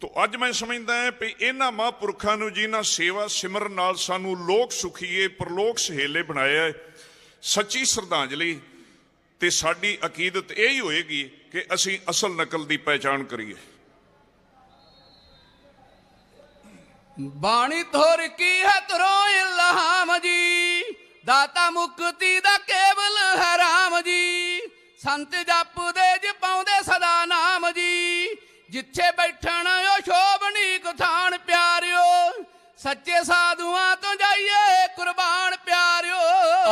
ਤੋ ਅੱਜ ਮੈਂ ਸਮਝਦਾ ਹਾਂ ਵੀ ਇਹਨਾਂ ਮਹਾਂਪੁਰਖਾਂ ਨੂੰ ਜਿਨ੍ਹਾਂ ਸੇਵਾ ਸਿਮਰਨ ਨਾਲ ਸਾਨੂੰ ਲੋਕ ਸੁਖੀਏ ਪਰਲੋਕ ਸਹੇਲੇ ਬਣਾਇਆ ਹੈ ਸੱਚੀ ਸ਼ਰਧਾਂਜਲੀ ਤੇ ਸਾਡੀ ਅਕੀਦਤ ਇਹ ਹੀ ਹੋਏਗੀ ਕਿ ਅਸੀਂ ਅਸਲ ਨਕਲ ਦੀ ਪਹਿਚਾਣ ਕਰੀਏ। ਬਾਣੀ ਧੁਰ ਕੀ ਹੈ ਤਰੋ ਇਲਹਾਮ ਜੀ? ਦਾਤਾ ਮੁਕਤੀ ਦਾ ਕੇਵਲ ਹਰਾਮ ਜੀ। ਸੰਤ ਜਪਦੇ ਜ ਪਾਉਂਦੇ ਸਦਾ ਨਾਮ ਜੀ। ਜਿੱਥੇ ਬੈਠਣ ਉਹ ਸ਼ੋਭਨੀ ਕਥਾਨ ਪਿਆਰਿਓ, ਸੱਚੇ ਸਾਧੂਆਂ ਤੋਂ ਜਾਈਏ ਕੁਰਬਾਨ ਪਿਆਰਿਓ।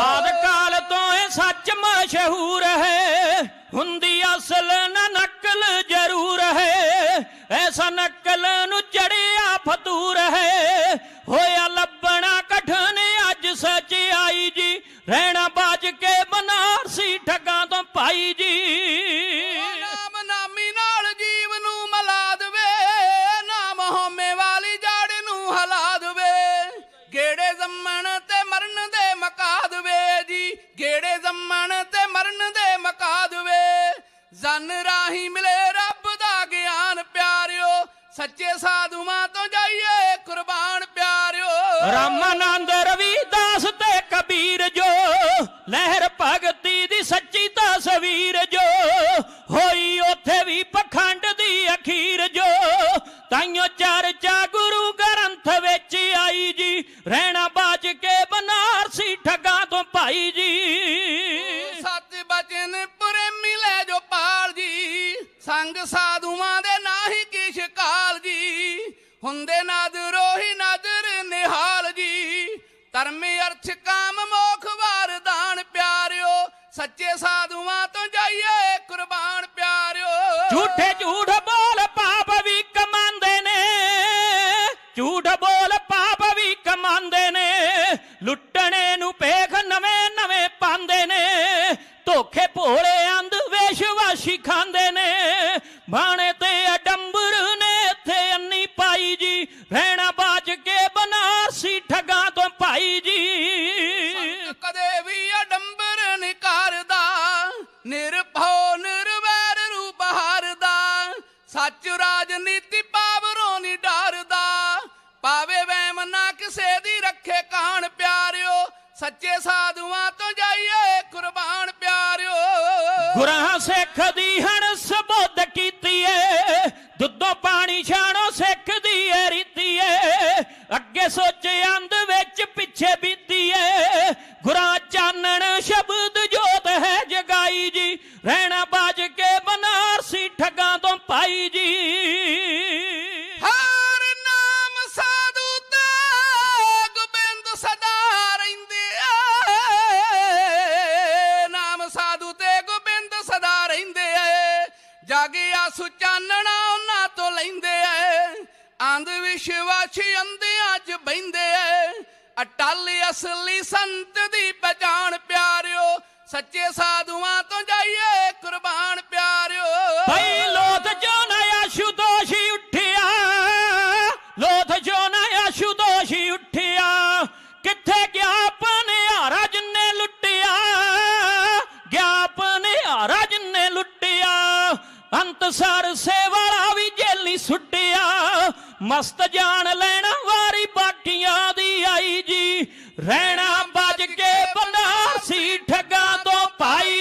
ਆਦ ਕਾਲ ਤੋਂ ਇਹ ਸੱਚ ਮਸ਼ਹੂਰ ਹੈ, ਹੁੰਦੀ ਅਸਲ ਨਾ ਨਕਲ ਜ਼ਰੂਰ ਹੈ। ਐਸਾ ਨਕਲ ਨੂੰ ਚੜਿਆ ਫਤੂਰ ਹੈ, ਹੋਇਆ ਲੱਭਣਾ ਕਠਨ ਅੱਜ ਸੱਚ ਆਈ ਜੀ, ਰਹਿਣਾ ਗੇੜੇ ਜੰਮਣ ਤੇ ਮਰਨ ਦੇ ਮਕਾ ਦੇਵੇ ਜਨ ਰਾਹੀ ਮਿਲੇ ਰੱਬ ਦਾ ਗਿਆਨ ਪਿਆਰਿਓ। ਸੱਚੇ ਸਾਧੂਆਂ ਤੋਂ ਜਾਈਏ ਕੁਰਬਾਨ ਪਿਆਰਿਓ। ਰਾਮਾਨੰਦ ਰਵੀਦਾਸ ਤੇ ਕਬੀਰ ਜੋ। ਲਹਿਰ ਭਗਤੀ ਦੀ ਸੱਚੀ ਤਸਵੀਰ ਜੋ। ਹੋਈ ਉਥੇ ਵੀ ਪਖੰਡ ਦੀ ਅਖੀਰ ਜੋ। ਤਾਈਓ ਚਰਚਾ ਗੁਰੂ ਗ੍ਰੰਥ ਵਿੱਚ ਆਈ ਜੀ। ਰਹਿਣਾ ਬਾਜ ਕੇ ਬਨਾਰਸੀ ਠੱਗਾਂ ਤੋਂ ਭਾਈ ਜੀ। ਸਾਧੂਆਂ ਦੇ ਨਾਹੀ ਕੀ ਸ਼ਿਕਾਲ ਜੀ। ਹੁੰਦੇ ਨਜ਼ਰੋ ਹੀ ਨਜ਼ਰ ਨਿਹਾਲ ਜੀ। ਧਰਮ, ਅਰਥ, ਕਾਮ, ਮੋਖ ਵਰਦਾਨ ਪਿਆਰਿਓ। ਸੱਚੇ ਸਾਧੂਆਂ ਤੋਂ ਜਾਈਏ, ਕੁਰਬਾਨ ਪਿਆਰਿਓ। ਝੂਠੇ ਝੂਠ ਸੱਚੇ ਸਾਧੂਆਂ ਤੋਂ ਜਾਈਏ ਕੁਰਬਾਨ ਪਿਆਰਿਓ। ਗੁਰਾਂ ਸਿੱਖ ਦੀ ਹਣ ਸਬੁੱਧ ਕੀਤੀ ਏ ਦੁੱਧੋਂ ਪਾਣੀ ਛਾਣੋ ਐ ਅੰਧ ਵਿਸ਼ਵਾਸੀ ਅੰਧਿਆਂ 'ਚ ਬੈੰਦੇ ਅਟਲ ਅਸਲੀ ਸੰਤ ਦੀ ਪਛਾਣ ਪਿਆਰਿਓ, ਸੱਚੇ ਸਾਧੂਆਂ ਤੋਂ ਜਾਈਏ ਕੁਰਬਾਨ ਪਿਆਰਿਓ। ਭਈ ਲੋਥ ਜੋ ਨਾ ਆਸ਼ੂਤੋਸ਼ੀ ਉੱਠਿਆ, ਲੋਥ ਜੋ ਨਾ ਆਸ਼ੂਤੋਸ਼ੀ ਉੱਠਿਆ। ਕਿੱਥੇ ਗਿਆ ਪਨਿਆਰਾ ਜਿੰਨੇ ਲੁੱਟਿਆ ਗਿਆ ਪਨਿਆਰਾ ਜਿੰਨੇ ਲੁੱਟਿਆ। ਅੰਤ ਸਰ ਸੇਵਾ ਮਸਤ ਜਾਣ ਲੈਣਾ ਵਾਰੀ ਬਾਠੀਆਂ ਦੀ ਆਈ ਜੀ। ਰਹਿਣਾ ਬਜ ਕੇ ਬਨਾਰਸੀ ਠੱਗਾ ਤੋਂ ਭਾਈ।